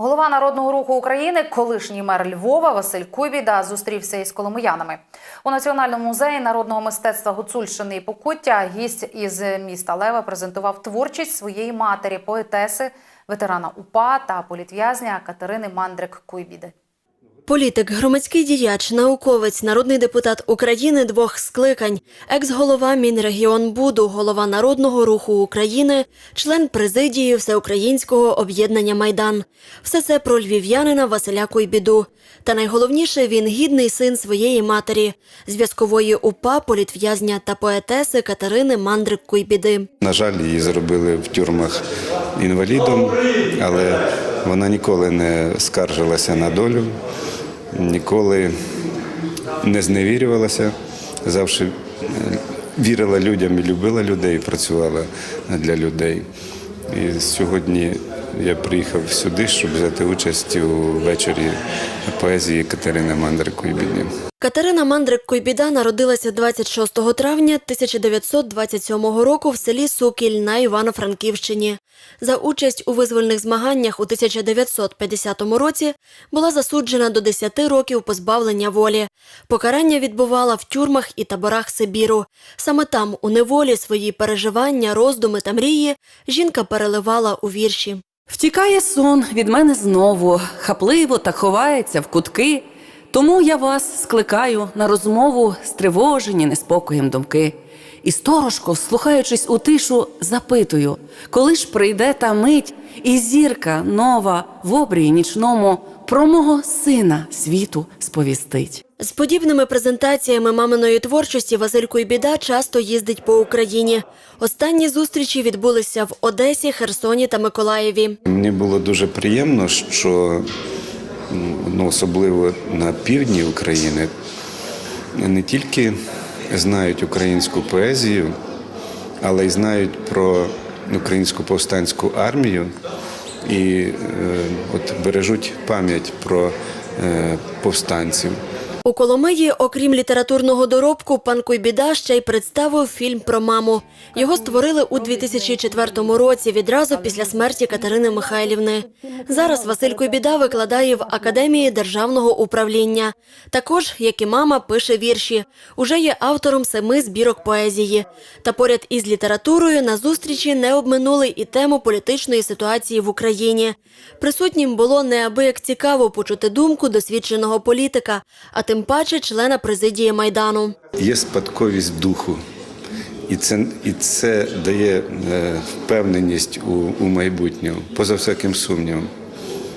Голова народного руху України, колишній мер Львова Василь Куйбіда зустрівся із коломиянами. У Національному музеї народного мистецтва Гуцульщини і Покуття гість із міста Лева презентував творчість своєї матері, поетеси, ветерана УПА та політв'язня Катерини Мандрик Куйбіди. Політик, громадський діяч, науковець, народний депутат України двох скликань, екс-голова Мінрегіонбуду, голова Народного руху України, член президії Всеукраїнського об'єднання Майдан. Все це про львів'янина Василя Куйбіду. Та найголовніше він гідний син своєї матері, зв'язкової УПА, політв'язня та поетеси Катерини Мандрик Куйбіди. На жаль, її зробили в тюрмах інвалідом, але вона ніколи не скаржилася на долю, ніколи не зневірювалася, завжди е, вірила людям і любила людей, працювала для людей. І сьогодні я приїхав сюди, щоб взяти участь у вечорі поезії Катерини Мандрикої-Бідні. Катерина Мандрик Куйбіда народилася 26 травня 1927 року в селі Сукіль на Івано-Франківщині. За участь у визвольних змаганнях у 1950 році була засуджена до 10 років позбавлення волі. Покарання відбувала в тюрмах і таборах Сибіру. Саме там, у неволі, свої переживання, роздуми та мрії жінка переливала у вірші. Втікає сон від мене знову, хапливо та ховається в кутки. Тому я вас скликаю на розмову, стривожені неспокоєм думки. І сторожко, слухаючись у тишу, запитую, коли ж прийде та мить, і зірка нова в обрії нічному про мого сина світу сповістить. З подібними презентаціями маминої творчості Василь Куйбіда часто їздить по Україні. Останні зустрічі відбулися в Одесі, Херсоні та Миколаєві. Мені було дуже приємно, що ну, особливо на півдні України не тільки знають українську поезію, але й знають про українську повстанську армію і е, от бережуть пам'ять про е, повстанців. У Коломиї, окрім літературного доробку, пан Куйбіда ще й представив фільм про маму. Його створили у 2004 році, відразу після смерті Катерини Михайлівни. Зараз Василь Куйбіда викладає в Академії державного управління. Також, як і мама, пише вірші. Уже є автором семи збірок поезії. Та поряд із літературою на зустрічі не обминули і тему політичної ситуації в Україні. Присутнім було неабияк цікаво почути думку досвідченого політика, а тим паче члена президії Майдану. Є спадковість духу, і це, і це дає е, впевненість у, у майбутньому, поза всяким сумнівом.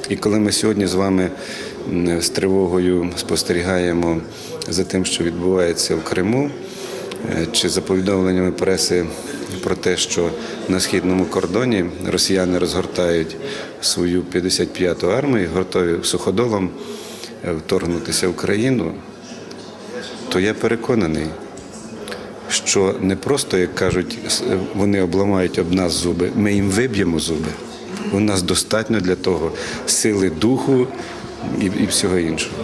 І коли ми сьогодні з вами з тривогою спостерігаємо за тим, що відбувається в Криму, е, чи за повідомленнями преси про те, що на східному кордоні росіяни розгортають свою 55-ту армію, готові суходолом вторгнутися в країну, то я переконаний, що не просто, як кажуть, вони обламають об нас зуби, ми їм виб'ємо зуби. У нас достатньо для того сили духу і, і всього іншого.